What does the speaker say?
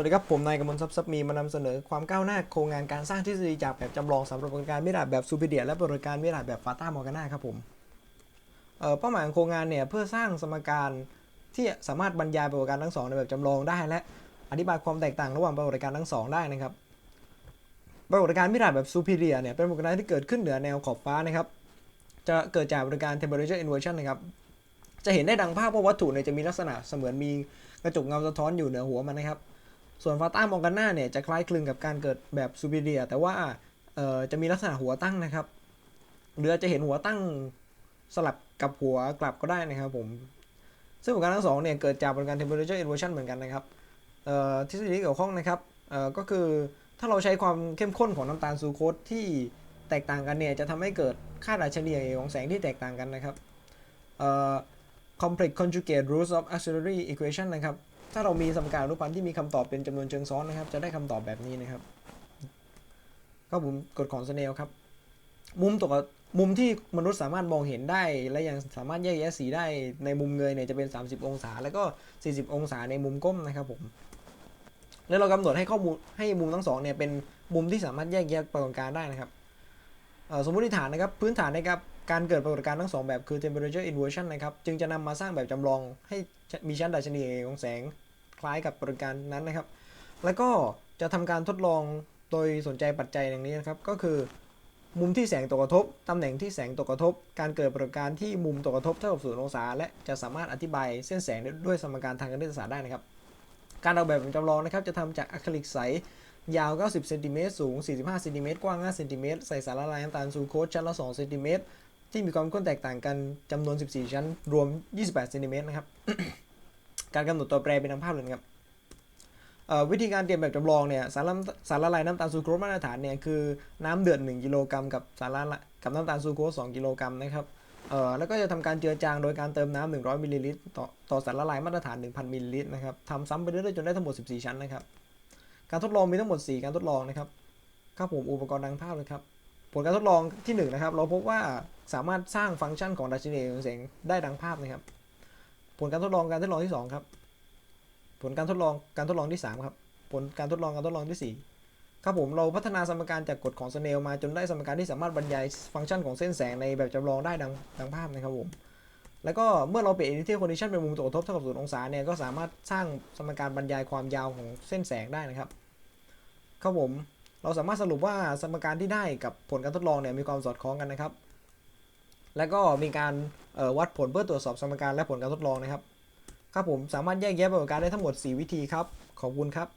วัสดีครับ ผมนายกมลทรัพย์ซับมีมานำเสนอความก้าวหน้าโครงงานการสร้างทฤษฎีจากแบบจำลองสำหรับบัติการมิราแบบซูเปเดียและบัติการมิราแบบฟาต้ามอร์กาน่าครับผมเอ่อเป้าหมายของโครงงานเนี่ยเพื่อสร้างสมการที่สามารถบรรยายปฏิบัติการทั้งสองในแบบจำลองได้และอธิบายความแตกต่างระหว่างปฏิบัติการทั้งสองได้นะครับปฏิบัติการมิราแบบซูเปเดียเนี่ยเป็นปฏิบัติการที่เกิดขึ้นเหนือแนวขอบฟ้านะครับจะเกิดจากปฏิบัติการ temperature inversion นะครับจะเห็นได้ดังภาพว่าวัตถุเนี่ยจะมีลักษณะเสมือนมีกระจกเงาสะท้อนอยู่เหนือหัวมันนะครับ ส่วนฟาต้ามองกันหน้าเนี่ยจะคล้ายคลึงกับการเกิดแบบซูเปเรีย แต่ว่าจะมีลักษณะหัวตั้งนะครับหรือจะเห็นหัวตั้งสลับกับหัวกลับก็ได้นะครับผม ซึ่งผลการทั้งสองเนี่ยเกิดจากผลการ temperature inversion เหมือนกันนะครับทฤษฎีที่เกี่ยวข้องนะครับก็คือถ้าเราใช้ความเข้มข้นของน้ำตาลซูโคสที่แตกต่างกันเนี่ยจะทำให้เกิดค่าดัชนีของแสงที่แตกต่างกันนะครับ complex conjugate roots of auxiliary equation นะครับ ถ้าเรามีสมการอนุพันธ์ที่มีคำตอบเป็นจำนวนเชิงซ้อนนะครับ จะได้คำตอบแบบนี้นะครับก็ผมกฎของสเนลครับ มุมตกมุมที่มนุษย์สามารถมองเห็นได้ และยังสามารถแยกแยะสีได้ในมุมเงยเนี่ยจะเป็น 30 องศา แล้วก็ 40 องศาในมุมก้มนะครับผมแล้วเรากำหนดให้ข้อมูลให้มุมทั้งสองเนี่ยเป็นมุมที่สามารถแยกแยะปรากฏการได้นะครับสมมติฐานนะครับ พื้นฐานนะครับ การเกิดปรากฏการณ์ทั้งสองแบบคือ temperature inversion นะครับ จึงจะนำมาสร้างแบบจำลองให้มีชั้นดัชนีของแสงคล้ายกับปรากฏการณ์นั้นนะครับ แล้วก็จะทำการทดลองโดยสนใจปัจจัยอย่างนี้นะครับ ก็คือ มุมที่แสงตกกระทบ ตำแหน่งที่แสงตกกระทบ การเกิดปรากฏการณ์ที่มุมตกกระทบเท่ากับศูนย์องศา และจะสามารถอธิบายเส้นแสงด้วยสมการทางคณิตศาสตร์ได้นะครับ การออกแบบจำลองนะครับจะทำจากอะคริลิกใสยาว 90 เซนติเมตร สูง 45 เซนติเมตร กว้าง 5 เซนติเมตร ใส่สารละลายน้ำตาลซูโคสชั้นละ 2 เซนติเมตร ที่มีความข้นแตกต่างกันจำนวน 14 ชั้น รวม 28เซนติเมตรนะครับ การกำหนดตัวแปรเป็นทางภาพเลยนะครับเอ่อวิธีการเตรียมแบบจำลองเนี่ยสารละสารละลายน้ำตาลซูโครสมาตรฐานเนี่ยคือน้ำเดือด 1 กิโลกรัมกับสารละละกับน้ำตาลซูโครส2กิโลกรัมนะครับเอ่อแล้วก็จะทำการเจือจางโดยการเติมน้ำ100มิลลิลิตรต่อต่อสารละลายมาตรฐาน 1,000มิลลิลิตรนะครับทำซ้ำไปเรื่อยๆจนได้ทั้งหมด 14 ชั้นนะครับ การทดลองมีทั้งหมด 4 การทดลองนะครับครับผมอุปกรณ์ดังภาพเลยครับผลการทดลองที่1นะครับเราพบว่า สามารถสร้างฟังก์ชันของดัชนีของแสงได้ดังภาพนะครับ ผลการทดลองการทดลองที่ 2 ครับ ผลการทดลองการทดลองที่ 3 ครับ ผลการทดลองการทดลองที่ 4 ครับผมเราพัฒนาสมการจากกฎของสเนลมาจนได้สมการที่สามารถบรรยายฟังก์ชันของเส้นแสงในแบบจำลองได้ดังดังภาพนะครับผมแล้วก็เมื่อเราเปลี่ยน initial condition เป็นมุมตกกระทบเท่ากับศูนย์องศาเนี่ยก็สามารถสร้างสมการบรรยายความยาวของเส้นแสงได้นะครับครับผมเราสามารถสรุปว่าสมการที่ได้กับผลการทดลองเนี่ยมีความสอดคล้องกันนะครับ แล้วก็มีการวัดผลเพื่อตรวจสอบสมการและผลการทดลองนะครับ ครับผมสามารถแยกแยะประกฏการณ์ได้ทั้งหมด 4 วิธีครับ ขอบคุณครับ